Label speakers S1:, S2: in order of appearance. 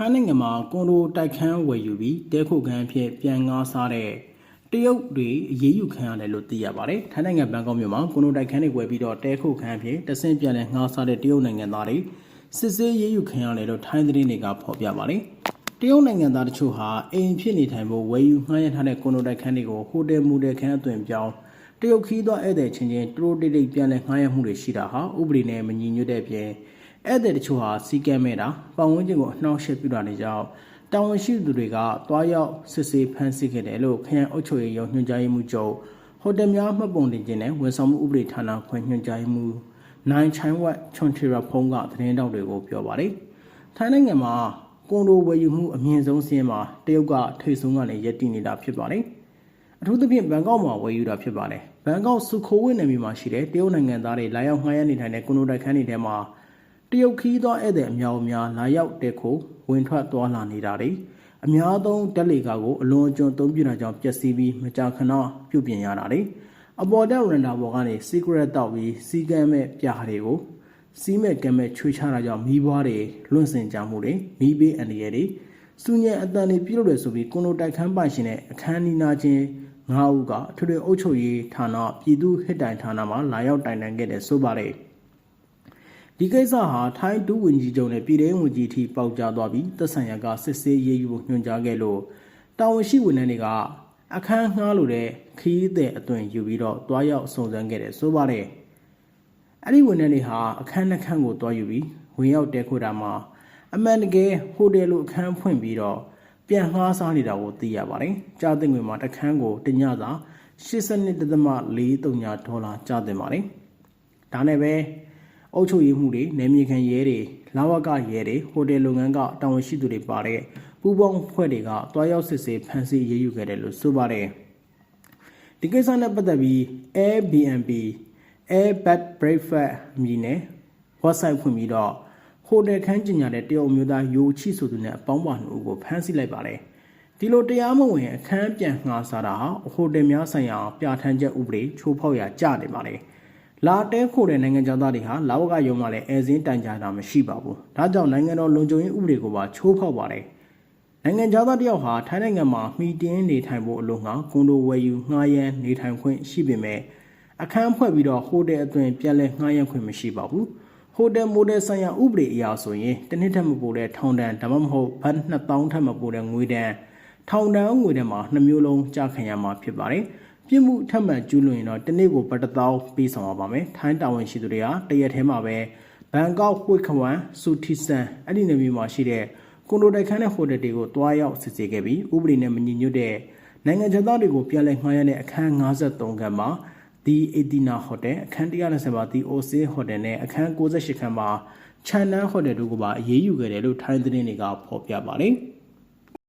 S1: ထိုင်းနိုင်ငံမှာကွန်ဒိုတိုက်ခန်းဝယ်ယူပြီးတဲခုခန်းအဖြစ်ပြန်ငှားစားတဲ့တရုတ်တွေအရေးယူခံရတယ်လို့သိရပါတယ်။ထိုင်းနိုင်ငံဘန်ကောက်မြို့မှာကွန်ဒိုတိုက်ခန်းတွေဝယ်ပြီးတော့တဲခုခန်းအဖြစ်တဆင့်ပြန်လည်ငှားစားတဲ့တရုတ်နိုင်ငံသားတွေစစ်ဆေးရေးယူခံရတယ်လို့ထိုင်းသတင်းတွေကဖော်ပြပါတယ်။တရုတ်နိုင်ငံသားတချို့ဟာအိမ်ဖြစ်နေထိုင်ဖို့ဝယ်ယူငှားရမ်းထားတဲ့ကွန်ဒိုတိုက်ခန်းတွေကိုဟိုတယ်မူတယ်ခန်းအသွင်ပြောင်းတရုတ်ခီးသွားဧည့်သည်ချင်းချင်းတူတူတိတ်တိတ်ပြန်လည်ငှားရမ်းမှုတွေရှိတာဟာဥပဒေနဲ့မညီညွတ်တဲ့ပြင် ဧည့်သည်တချို့ဟာစီကဲမဲ့တာပတ်ဝန်းကျင်ကိုအနှောင့်အယှက်ပြုတာတွေကြောင့်တာဝန်ရှိသူတွေကတွားရောက်စစ်ဆေးဖမ်းဆီးခဲ့တယ်လို့ခရိုင်အုပ်ချုပ်ရေးရုံးညွှန်ကြားရေးမှူးချုပ်ဟိုတယ်များမှတ်ပုံတင်ခြင်းနဲ့ဝန်ဆောင်မှုဥပဒေဌာနခွင့်ညွှန်ကြားရေးမှူးနိုင်ချိုင်းဝက်ချွန်ချီရဖုံးကသတင်းတောက်တွေကိုပြောပါတယ်။ထိုင်းနိုင်ငံမှာကွန်ဒိုဝယ်ယူမှုအမြင့်ဆုံးစီးရင်မှာတရုတ်ကထိတ်ဆုံးကနေရပ်တည်နေတာဖြစ်ပါတယ်။အထူးသဖြင့်ဘန်ကောက်မှာဝယ်ယူတာဖြစ်ပါတယ်။ဘန်ကောက်စုခိုးဝိတ်နယ်မြေမှာရှိတဲ့တရုတ်နိုင်ငံသားတွေလာရောက်ငှားရမ်းနေထိုင်တဲ့ကွန်ဒိုတိုက်ခန်းတွေထဲမှာ တရုတ်ခီးသွားဧည့်သည်အများအများလာရောက်တဲ့ခိုဝင်ထွက်သွားလာနေတာတွေအများသုံးတက်လေကာကိုအလွန်အကျွံသုံးပြတာကြောင့်ပျက်စီးပြီးမကြာခဏပြုတ်ပြင်ရတာတွေအပေါ်တက်ရန်တာဘော်ကနေ secret တောက်ပြီးစီကမ်းမဲ့ပြားတွေကိုစီးမဲ့ကမ်းမဲ့ချွေချတာကြောင့်မိဘွားတွေလွန့်စင်ကြမှုတွေမိဘေးအန္တရာယ်တွေစူညံအတန်တွေပြုလုပ်တယ်ဆိုပြီးကွန်ဒိုတိုက်ခန်းပိုင်ရှင်တဲ့အခန်းနီနာချင်း၅ဦးကအထွေထွေအုပ်ချုပ်ရေးဌာနပြည်သူ့ဟစ်တိုင်ဌာနမှာလာရောက်တိုင်တန်ခဲ့တယ်ဆိုပါတယ် ဒီကိစ္စဟာထိုင်းဒုဝန်ကြီးချုပ်နဲ့ပြည်ထောင်ဝန်ကြီးအထိပေါက်ကြားသွားပြီးသက်ဆိုင်ရာကစစ်ဆေးရေးယူဖို့ညွှန်ကြားခဲ့လို့တာဝန်ရှိဝန်ထမ်းတွေကအခန်းငှားလို့တဲ့ခီးတဲ့အသွင်ယူပြီးတော့တွားရောက်စုံစမ်းခဲ့တယ်ဆိုပါတယ်အဲ့ဒီဝန်ထမ်းတွေဟာအခန်းနှစ်ခန်းကိုတွားယူပြီးဝင်ရောက်တဲခိုတာမှာအမှန်တကယ်ဟိုတယ်လိုအခန်းဖွင့်ပြီးတော့ပြန်ငှားစားနေတာကိုသိရပါတယ်။ကြားသိငွေမှာတစ်ခန်းကိုတညစာ82.43ဒေါ်လာကြားသိပါတယ်။ဒါနဲ့ပဲ အုပ်ချုပ်ရေးမှုတွေနယ်မြေခံရဲတွေလာဝကရဲတွေဟိုတယ်လုပ်ငန်းကတာဝန်ရှိသူတွေပါတဲ့ပူးပေါင်းဖွဲ့တွေကတွားရောက်စစ်ဆေးဖမ်းဆီးရေးယူခဲ့တယ်လို့ဆိုပါတယ်။ဒီကိစ္စနဲ့ပတ်သက်ပြီး Airbnb Air Bed Breakfast အမည်နဲ့ website ဖွင့်ပြီးတော့ဟိုတယ်ခန်းကျင်ညာတဲ့တရုတ်အမျိုးသားယိုချိဆိုသူနဲ့အပေါင်းပါနှစ်ဦးကိုဖမ်းဆီးလိုက်ပါတယ်။ဒီလိုတရားမဝင်အခန်းပြန်ငှားစားတာဟာဟိုတယ်များဆိုင်ရာပြဋ္ဌာန်းချက်ဥပဒေချိုးဖောက်ရာကျနေပါတယ်။ လာတဲခိုတဲ့နိုင်ငံသားတွေဟာလာဝကရုံးမှာလည်းအဲစင်းတိုင်ကြတာမရှိပါဘူး။ဒါကြောင့်နိုင်ငံတော်လုံခြုံရေးဥပဒေကိုပါချိုးဖောက်ပါတယ်။နိုင်ငံသားတယောက်ဟာထိုင်းနိုင်ငံမှာမှီတင်းနေထိုင်ဖို့အလို့ငှာကွန်ဒိုဝယ်ယူငှားရမ်းနေထိုင်ခွင့်ရှိပေမဲ့အခန်းဖွဲ့ပြီးတော့ဟိုတယ်အသွင်ပြန်လည်ငှားရမ်းခွင့်မရှိပါဘူးဟိုတယ်မိုတယ်ဆိုင်ရာဥပဒေအရဆိုရင်တစ်နှစ်ထက်မပိုတဲ့ထောင်ဒဏ်ဒါမှမဟုတ်ဘတ်2000ထက်မပိုတဲ့ငွေဒဏ်ထောင်ဒဏ်ငွေဒဏ်မှာနှစ်မျိုးလုံးကြာခံရမှာဖြစ်ပါတယ် ပြစ်မှုထပ်မံကျူးလွန်ရင်တော့တစ်နေ့ကိုပတ်တသောပေးဆောင်ရပါမယ်ထိုင်းတာဝန်ရှိသူတွေကတရက်ထဲမှာပဲဘန်ကောက်ဝှစ်ခဝမ်စူတီဆန်အဲ့ဒီနေမျိုးမှာရှိတဲ့ကွန်ဒိုတိုက်ခန်းတဲ့ဟိုတယ်တွေကိုတွားရောက်စစ်ဆေးခဲ့ပြီးဥပဒေနဲ့မညီညွတ်တဲ့နိုင်ငံသားတွေကိုပြန်လည်ငှားရမ်းတဲ့အခန်း53ခန်းမှာ The Athena Hotel အခန်း120ပါ The Osei Hotel နဲ့အခန်း68ခန်းမှာ Chandan Hotel တို့ကပါအရေးယူခဲ့တယ်လို့ထိုင်းသတင်းတွေကဖော်ပြပါတယ်။